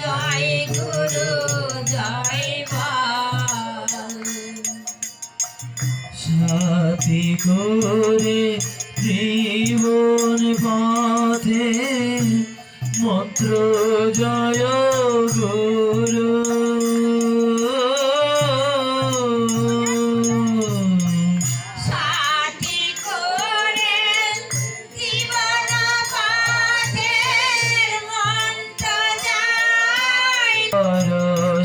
জয় বল। সাথী করে জীবন পথে মন্ত্র জয় গুরু।